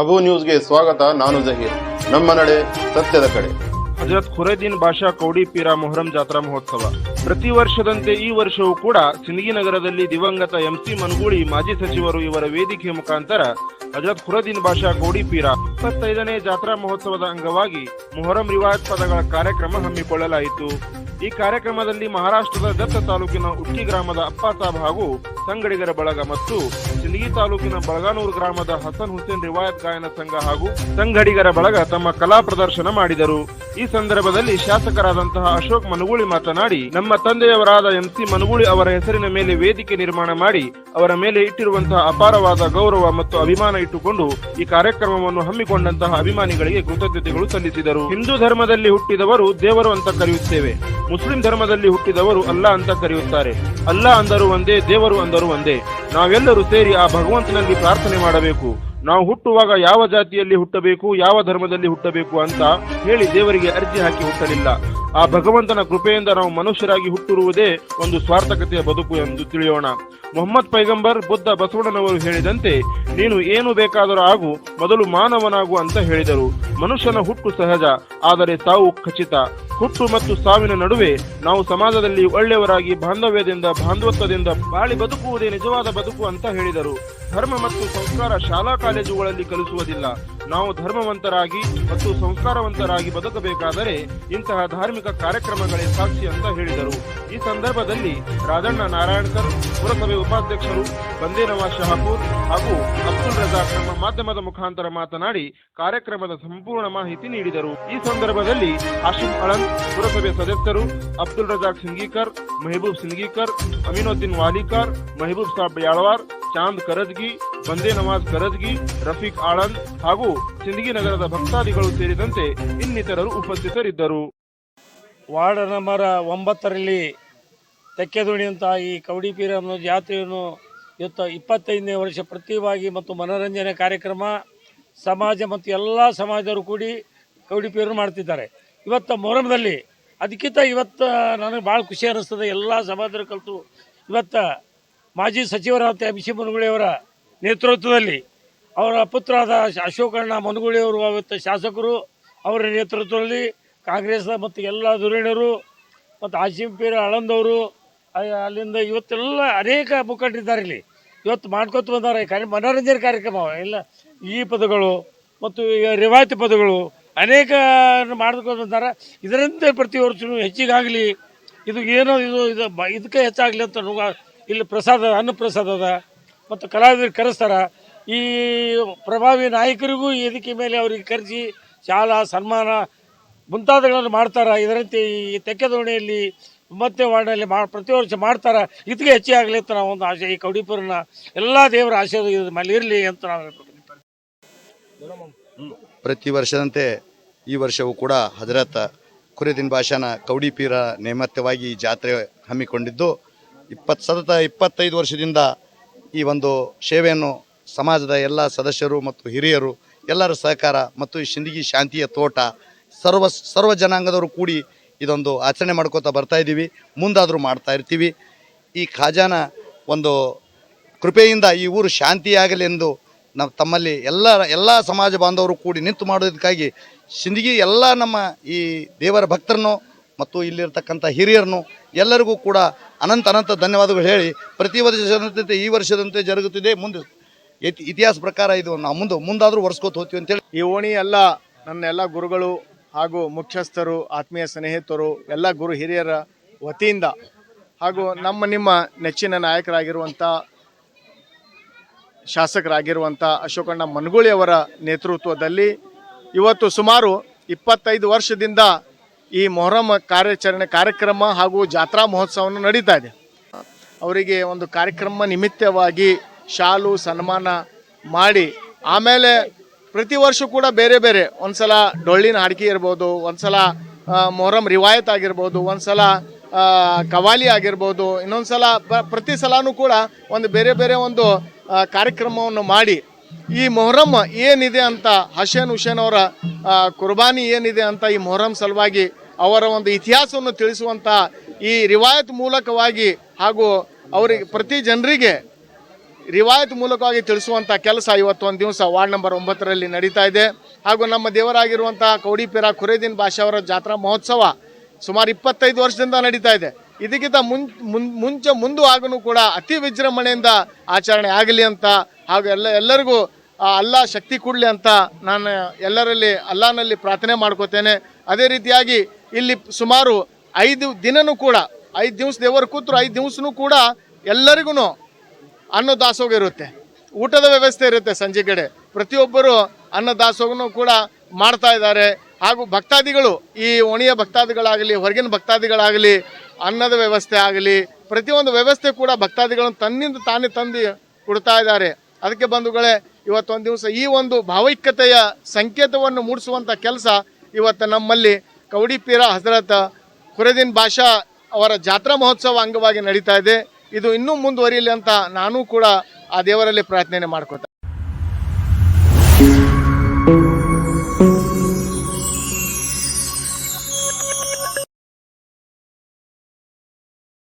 ಅಬು ನ್ಯೂಸ್ಗೆ ಸ್ವಾಗತ, ನಾನು ಜಹೀರ್. ನಮ್ಮ ನಡೆ ಸತ್ಯದ ಕಡೆ. ಹಜರತ್ ಖುರೇದೀನ್ ಭಾಷಾ ಕೌಡಿ ಪೀರ ಮೊಹರಂ ಜಾತ್ರಾ ಮಹೋತ್ಸವ. ಪ್ರತಿ ವರ್ಷದಂತೆ ಈ ವರ್ಷವೂ ಕೂಡ ಸಿಂಧಿನಗರದಲ್ಲಿ ದಿವಂಗತ ಎಂಸಿ ಮನ್ಗೂಳಿ ಮಾಜಿ ಸಚಿವರು ಇವರ ವೇದಿಕೆ ಮುಖಾಂತರ ಹಜರತ್ ಖುರದೀನ್ ಭಾಷಾ ಕೌಡಿ ಪೀರ ಇಪ್ಪತ್ತೈದನೇ ಜಾತ್ರಾ ಮಹೋತ್ಸವದ ಅಂಗವಾಗಿ ಮೊಹರಂ ರಿವಾಯತ್ ಪದಗಳ ಕಾರ್ಯಕ್ರಮ ಹಮ್ಮಿಕೊಳ್ಳಲಾಯಿತು. ಈ ಕಾರ್ಯಕ್ರಮದಲ್ಲಿ ಮಹಾರಾಷ್ಟ್ರದ ದತ್ತ ತಾಲೂಕಿನ ಉಕ್ಕಿ ಗ್ರಾಮದ ಅಪ್ಪಾಸಾಬ್ ಹಾಗೂ ಸಂಗಡಿಗರ ಬಳಗ ಮತ್ತು ಸಿಂದಗಿ ತಾಲೂಕಿನ ಬಳಗಾನೂರು ಗ್ರಾಮದ ಹಸನ್ ಹುಸೇನ್ ರಿವಾಯತ್ ಗಾಯನ ಸಂಘ ಹಾಗೂ ಸಂಗಡಿಗರ ಬಳಗ ತಮ್ಮ ಕಲಾ ಪ್ರದರ್ಶನ ಮಾಡಿದರು. ಈ ಸಂದರ್ಭದಲ್ಲಿ ಶಾಸಕರಾದಂತಹ ಅಶೋಕ್ ಮನಗೂಳಿ ಮಾತನಾಡಿ, ನಮ್ಮ ತಂದೆಯವರಾದ ಎಂಸಿ ಮನಗೂಳಿ ಅವರ ಹೆಸರಿನ ಮೇಲೆ ವೇದಿಕೆ ನಿರ್ಮಾಣ ಮಾಡಿ, ಅವರ ಮೇಲೆ ಇಟ್ಟಿರುವಂತಹ ಅಪಾರವಾದ ಗೌರವ ಮತ್ತು ಅಭಿಮಾನ ಇಟ್ಟುಕೊಂಡು ಈ ಕಾರ್ಯಕ್ರಮವನ್ನು ಹಮ್ಮಿಕೊಂಡಂತಹ ಅಭಿಮಾನಿಗಳಿಗೆ ಕೃತಜ್ಞತೆಗಳು ಸಲ್ಲಿಸಿದರು. ಹಿಂದೂ ಧರ್ಮದಲ್ಲಿ ಹುಟ್ಟಿದವರು ದೇವರು ಅಂತ ಕರೆಯುತ್ತೇವೆ. ಮುಸ್ಲಿಂ ಧರ್ಮದಲ್ಲಿ ಹುಟ್ಟಿದವರು ಅಲ್ಲಾ ಅಂತ ಕರೆಯುತ್ತಾರೆ. ಅಲ್ಲಾ ಅಂದರು ಒಂದೇ, ದೇವರು ಅಂದರು ಒಂದೇ. ನಾವೆಲ್ಲರೂ ಸೇರಿ ಆ ಭಗವಂತನಲ್ಲಿ ಪ್ರಾರ್ಥನೆ ಮಾಡಬೇಕು. ನಾವು ಹುಟ್ಟುವಾಗ ಯಾವ ಜಾತಿಯಲ್ಲಿ ಹುಟ್ಟಬೇಕು, ಯಾವ ಧರ್ಮದಲ್ಲಿ ಹುಟ್ಟಬೇಕು ಅಂತ ಹೇಳಿ ದೇವರಿಗೆ ಅರ್ಜಿ ಹಾಕಿ ಹುಟ್ಟಲಿಲ್ಲ. ಆ ಭಗವಂತನ ಕೃಪೆಯಿಂದ ನಾವು ಮನುಷ್ಯರಾಗಿ ಹುಟ್ಟಿರುವುದೇ ಒಂದು ಸ್ವಾರ್ಥಕತೆಯ ಬದುಕು ಎಂದು ತಿಳಿಯೋಣ. ಮೊಹಮ್ಮದ್ ಪೈಗಂಬರ್, ಬುದ್ಧ ಬಸವಣ್ಣನವರು ಹೇಳಿದಂತೆ, ನೀನು ಏನು ಬೇಕಾದರೂ ಆಗು, ಮೊದಲು ಮಾನವನಾಗು ಅಂತ ಹೇಳಿದರು. ಮನುಷ್ಯನ ಹುಟ್ಟು ಸಹಜ, ಆದರೆ ಸಾವು ಖಚಿತ. ಹುಟ್ಟು ಮತ್ತು ಸಾವಿನ ನಡುವೆ ನಾವು ಸಮಾಜದಲ್ಲಿ ಒಳ್ಳೆಯವರಾಗಿ, ಬಾಂಧವ್ಯದಿಂದ ಬಾಂಧವತ್ವದಿಂದ ಬಾಳಿ ಬದುಕುವುದೇ ನಿಜವಾದ ಬದುಕು ಅಂತ ಹೇಳಿದರು. ಧರ್ಮ ಮತ್ತು ಸಂಸ್ಕಾರ ಶಾಲಾ ಕಾಲೇಜುಗಳಲ್ಲಿ ಕಲಿಸುವುದಿಲ್ಲ. ನಾವು ಧರ್ಮವಂತರಾಗಿ ಮತ್ತು ಸಂಸ್ಕಾರವಂತರಾಗಿ ಬದುಕಬೇಕಾದರೆ ಇಂತಹ ಧಾರ್ಮಿಕ ಕಾರ್ಯಕ್ರಮಗಳೇ ಸಾಕ್ಷಿ ಅಂತ ಹೇಳಿದರು. ಈ ಸಂದರ್ಭದಲ್ಲಿ ರಾಜಣ್ಣ ನಾರಾಯಣಕರ್ ಪುರಸಭೆ ಉಪಾಧ್ಯಕ್ಷರು ಬಂದೇ ನವಾಜ್ ಶಹಾಪುರ್ ಹಾಗೂ ಅಬ್ದುಲ್ ರಜಾಕ್ ನಮ್ಮ ಮಾಧ್ಯಮದ ಮುಖಾಂತರ ಮಾತನಾಡಿ ಕಾರ್ಯಕ್ರಮದ ಸಂಪೂರ್ಣ ಮಾಹಿತಿ ನೀಡಿದರು. ಈ ಸಂದರ್ಭದಲ್ಲಿ ಹಾಶಿಮ್ ಅಳನ್ ಪುರಸಭೆ ಸದಸ್ಯರು ಅಬ್ದುಲ್ ರಜಾಕ್ ಸಿಂಗೀಕರ್, ಮೆಹಬೂಬ್ ಸಿಂಗೀಕರ್, ಅಮಿನೋದ್ದೀನ್ ವಾಲಿಕಾರ್, ಮೆಹಬೂಬ್ ಸಾಬ್ ಯಾಳವಾರ್, ಚಾಂದ್ ಕರಜ್ಗಿ, ಬಂದೇ ನವಾಜ್ ಕರಜ್ಗಿ, ರಫೀಕ್ ಆಳಂದ್ ಹಾಗೂ ಸಿಂದಗಿ ನಗರದ ಭಕ್ತಾದಿಗಳು ಸೇರಿದಂತೆ ಇನ್ನಿತರರು ಉಪಸ್ಥಿತರಿದ್ದರು. ವಾರ್ಡ್ ನಂಬರ್ ಒಂಬತ್ತರಲ್ಲಿ ತೆಕ್ಕೆದುಣಿಯಂಥ ಈ ಕವಡಿಪೀರ ಅನ್ನೋ ಜಾತ್ರೆಯನ್ನು ಇವತ್ತು ಇಪ್ಪತ್ತೈದನೇ ವರ್ಷ ಪ್ರತಿವಾಗಿ ಮತ್ತು ಮನೋರಂಜನೆ ಕಾರ್ಯಕ್ರಮ, ಸಮಾಜ ಮತ್ತು ಎಲ್ಲ ಸಮಾಜದವರು ಕೂಡಿ ಕವಡಿಪೀರನ್ನು ಮಾಡ್ತಿದ್ದಾರೆ. ಇವತ್ತು ಮೊಹರಂದಲ್ಲಿ ಅದಕ್ಕಿಂತ ಇವತ್ತು ನನಗೆ ಭಾಳ ಖುಷಿ ಅನ್ನಿಸ್ತದೆ ಎಲ್ಲ ಸಮಾಜದವರು ಕಲಿತು ಇವತ್ತು ಮಾಜಿ ಸಚಿವರಾದ ಎಂ ಸಿ ಮುನಗುಳಿಯವರ ನೇತೃತ್ವದಲ್ಲಿ ಅವರ ಪುತ್ರರಾದ ಅಶೋಕಣ್ಣ ಮನಗುಳಿಯವರು ಅವತ್ತು ಶಾಸಕರು ಅವರ ನೇತೃತ್ವದಲ್ಲಿ ಕಾಂಗ್ರೆಸ್ ಮತ್ತು ಎಲ್ಲ ಧುರೀಣರು ಮತ್ತು ಆಸಿಂ ಪೀರ ಆಳಂದವರು ಅಲ್ಲಿಂದ ಇವತ್ತೆಲ್ಲ ಅನೇಕ ಮುಖಂಡರಿದ್ದಾರೆ ಇಲ್ಲಿ. ಇವತ್ತು ಮಾಡ್ಕೊತ ಬಂದಾರೆ ಕಾರ್ಯ, ಮನೋರಂಜನೆ ಕಾರ್ಯಕ್ರಮ, ಇಲ್ಲ, ಈ ಪದಗಳು ಮತ್ತು ಈಗ ರಿವಾಯತಿ ಪದಗಳು ಅನೇಕ ಮಾಡ್ಕೊತ ಬಂದಾರೆ ಇದರಿಂದ ಪ್ರತಿ ವರ್ಷವೂ ಹೆಚ್ಚಿಗಾಗಲಿ, ಇದು ಏನೋ, ಇದು ಇದು ಇದಕ್ಕೆ ಹೆಚ್ಚಾಗಲಿ ಅಂತ ಇಲ್ಲಿ ಪ್ರಸಾದ ಅನ್ನ ಪ್ರಸಾದ ಅದ ಮತ್ತು ಕಲಾವಿದರು ಕರೆಸ್ತಾರ. ಈ ಪ್ರಭಾವಿ ನಾಯಕರಿಗೂ ಇದಕ್ಕೆ ಮೇಲೆ ಅವರಿಗೆ ಕರೆಸಿ ಶಾಲಾ ಸನ್ಮಾನ ಮುಂತಾದಗಳನ್ನು ಮಾಡ್ತಾರೆ. ಇದರಂತೆ ಈ ತೆಕ್ಕೆದೋಣಿಯಲ್ಲಿ ಮತ್ತೆ ವಾರ್ಡಲ್ಲಿ ಮಾ ಪ್ರತಿ ವರ್ಷ ಮಾಡ್ತಾರೆ. ಇದಕ್ಕೆ ಹೆಚ್ಚಿಗೆ ಆಗಲಿ ಅಂತ ನಾವು ಒಂದು ಆಶೆ. ಈ ಕೌಡಿಪುರನ ಎಲ್ಲ ದೇವರ ಆಶೀರ್ವಾದ ಮೇಲೆ ಇರಲಿ ಅಂತ ನಾವು ಪ್ರತಿ ವರ್ಷದಂತೆ ಈ ವರ್ಷವೂ ಕೂಡ ಹಜರತ್ ಕುರಿದಿನ್ ಭಾಷಾನ ಕೌಡಿಪೀರ ನೇಮತ್ಯವಾಗಿ ಜಾತ್ರೆ ಹಮ್ಮಿಕೊಂಡಿದ್ದು, ಇಪ್ಪತ್ತು ಸತತ ಇಪ್ಪತ್ತೈದು ವರ್ಷದಿಂದ ಈ ಒಂದು ಸೇವೆಯನ್ನು ಸಮಾಜದ ಎಲ್ಲ ಸದಸ್ಯರು ಮತ್ತು ಹಿರಿಯರು, ಎಲ್ಲರ ಸಹಕಾರ ಮತ್ತು ಈ ಶಾಂತಿಯ ತೋಟ, ಸರ್ವ ಸರ್ವ ಜನಾಂಗದವರು ಕೂಡಿ ಇದೊಂದು ಆಚರಣೆ ಮಾಡ್ಕೋತಾ ಬರ್ತಾ ಇದ್ದೀವಿ. ಮುಂದಾದರೂ ಮಾಡ್ತಾ ಇರ್ತೀವಿ. ಈ ಖಾಜಾನ ಒಂದು ಕೃಪೆಯಿಂದ ಈ ಊರು ಶಾಂತಿಯಾಗಲಿ ಎಂದು ನಾವು ತಮ್ಮಲ್ಲಿ ಎಲ್ಲ ಎಲ್ಲ ಸಮಾಜ ಬಾಂಧವರು ಕೂಡಿ ನಿಂತು ಮಾಡೋದಕ್ಕಾಗಿ ಸಿಂದಗಿ ಎಲ್ಲ ನಮ್ಮ ಈ ದೇವರ ಭಕ್ತರನ್ನು ಮತ್ತು ಇಲ್ಲಿರ್ತಕ್ಕಂಥ ಹಿರಿಯರನ್ನು ಎಲ್ಲರಿಗೂ ಕೂಡ ಅನಂತ ಅನಂತ ಧನ್ಯವಾದಗಳು ಹೇಳಿ ಪ್ರತಿ ವರ್ಷದಂತೆ ಈ ವರ್ಷದಂತೆ ಜರುಗುತ್ತಿದೆ. ಮುಂದೆ ಇತಿ- ಇತಿಹಾಸ ಪ್ರಕಾರ ಇದು ನಾವು ಮುಂದೆ, ಮುಂದಾದರೂ ಒರೆಸ್ಕೋತ ಹೋಗ್ತೀವಿ ಅಂತೇಳಿ. ಈ ಓಣಿ ಎಲ್ಲ ನನ್ನ ಎಲ್ಲ ಗುರುಗಳು ಹಾಗೂ ಮುಖ್ಯಸ್ಥರು, ಆತ್ಮೀಯ ಸ್ನೇಹಿತರು, ಎಲ್ಲ ಗುರು ಹಿರಿಯರ ವತಿಯಿಂದ ಹಾಗೂ ನಮ್ಮ ನಿಮ್ಮ ನೆಚ್ಚಿನ ನಾಯಕರಾಗಿರುವಂಥ ಶಾಸಕರಾಗಿರುವಂಥ ಅಶೋಕಣ್ಣ ಮನಗೂಳಿ ಅವರ ನೇತೃತ್ವದಲ್ಲಿ ಇವತ್ತು ಸುಮಾರು ಇಪ್ಪತ್ತೈದು ವರ್ಷದಿಂದ ಈ ಮೊಹರಂ ಕಾರ್ಯಾಚರಣೆ ಕಾರ್ಯಕ್ರಮ ಹಾಗೂ ಜಾತ್ರಾ ಮಹೋತ್ಸವವನ್ನು ನಡೀತಾ ಇದೆ. ಅವರಿಗೆ ಒಂದು ಕಾರ್ಯಕ್ರಮ ನಿಮಿತ್ತವಾಗಿ ಶಾಲು ಸನ್ಮಾನ ಮಾಡಿ ಆಮೇಲೆ ಪ್ರತಿ ವರ್ಷ ಕೂಡ ಬೇರೆ ಬೇರೆ. ಒಂದ್ಸಲ ಡೊಳ್ಳಿನ ಹಾಡಿಕೆ ಇರ್ಬೋದು, ಒಂದ್ಸಲ ಮೊಹರಂ ರಿವಾಯತ್ ಆಗಿರ್ಬೋದು, ಒಂದ್ಸಲ ಕವಾಲಿ ಆಗಿರ್ಬೋದು, ಇನ್ನೊಂದ್ಸಲ ಪ್ರ- ಪ್ರತಿ ಸಲನೂ ಕೂಡ ಒಂದು ಬೇರೆ ಬೇರೆ ಒಂದು ಕಾರ್ಯಕ್ರಮವನ್ನು ಮಾಡಿ. ಈ ಮೊಹರಂ ಏನಿದೆ ಅಂತ ಹಸೇನ್ ಹುಸೇನ್ ಅವರ ಕುರ್ಬಾನಿ ಏನಿದೆ ಅಂತ ಈ ಮೊಹರಂ ಸಲುವಾಗಿ ಅವರ ಒಂದು ಇತಿಹಾಸವನ್ನು ತಿಳಿಸುವಂಥ ಈ ರಿವಾಯತ್ ಮೂಲಕವಾಗಿ ಹಾಗೂ ಅವರಿಗೆ ಪ್ರತಿ ಜನರಿಗೆ ರಿವಾಯತ್ ಮೂಲಕವಾಗಿ ತಿಳಿಸುವಂಥ ಕೆಲಸ ಇವತ್ತೊಂದು ದಿವಸ ವಾರ್ಡ್ ನಂಬರ್ ಒಂಬತ್ತರಲ್ಲಿ ನಡೀತಾ ಇದೆ. ಹಾಗೂ ನಮ್ಮ ದೇವರಾಗಿರುವಂತಹ ಕೌಡಿಪೀರ ಖುರೇದಿನ್ ಬಾಷಾ ಅವರ ಜಾತ್ರಾ ಮಹೋತ್ಸವ ಸುಮಾರು ಇಪ್ಪತ್ತೈದು ವರ್ಷದಿಂದ ನಡೀತಾ ಇದೆ. ಇದಕ್ಕಿಂತ ಮುಂಚೆ ಮುಂದೆ ಆಗೂ ಕೂಡ ಅತಿ ವಿಜೃಂಭಣೆಯಿಂದ ಆಚರಣೆ ಆಗಲಿ ಅಂತ ಹಾಗೂ ಎಲ್ಲ, ಎಲ್ಲರಿಗೂ ಅಲ್ಲ ಶಕ್ತಿ ಕೊಡಲಿ ಅಂತ ನಾನು ಎಲ್ಲರಲ್ಲಿ ಅಲ್ಲಾನಲ್ಲಿ ಪ್ರಾರ್ಥನೆ ಮಾಡ್ಕೋತೇನೆ. ಅದೇ ರೀತಿಯಾಗಿ ಇಲ್ಲಿ ಸುಮಾರು ಐದು ದಿನನೂ ಕೂಡ, ಐದು ದಿವಸ ದೇವರು ಕೂತ್ರು ಐದು ದಿವಸನೂ ಕೂಡ ಎಲ್ಲರಿಗೂ ಅನ್ನ ದಾಸೋಗ ಇರುತ್ತೆ. ಊಟದ ವ್ಯವಸ್ಥೆ ಇರುತ್ತೆ ಸಂಜೆ ಕಡೆ. ಪ್ರತಿಯೊಬ್ಬರು ಅನ್ನ ದಾಸೋಹನು ಕೂಡ ಮಾಡ್ತಾ ಇದ್ದಾರೆ. ಹಾಗೂ ಭಕ್ತಾದಿಗಳು, ಈ ಓಣಿಯ ಭಕ್ತಾದಿಗಳಾಗಲಿ, ಹೊರಗಿನ ಭಕ್ತಾದಿಗಳಾಗಲಿ, ಅನ್ನದ ವ್ಯವಸ್ಥೆ ಆಗಲಿ, ಪ್ರತಿಯೊಂದು ವ್ಯವಸ್ಥೆ ಕೂಡ ಭಕ್ತಾದಿಗಳನ್ನು ತನ್ನಿಂದ ತಾನೇ ತಂದು ಕೊಡ್ತಾ ಇದ್ದಾರೆ. ಅದಕ್ಕೆ ಬಂಧುಗಳೇ, ಇವತ್ತೊಂದು ದಿವಸ ಈ ಒಂದು ಭಾವೈಕ್ಯತೆಯ ಸಂಕೇತವನ್ನು ಮೂಡಿಸುವಂಥ ಕೆಲಸ ಇವತ್ತು ನಮ್ಮಲ್ಲಿ ಕೌಡಿಪೀರ ಹಜರತ್ ಖುರೇದೀನ್ ಭಾಷಾ ಅವರ ಜಾತ್ರಾ ಮಹೋತ್ಸವ ಅಂಗವಾಗಿ ನಡೀತಾ ಇದೆ. ಇದು ಇನ್ನೂ ಮುಂದುವರಿಯಲಿ ಅಂತ ನಾನು ಕೂಡ ಆ ದೇವರಲ್ಲಿ ಪ್ರಾರ್ಥನೆ ಮಾಡ್ಕೋತೇನೆ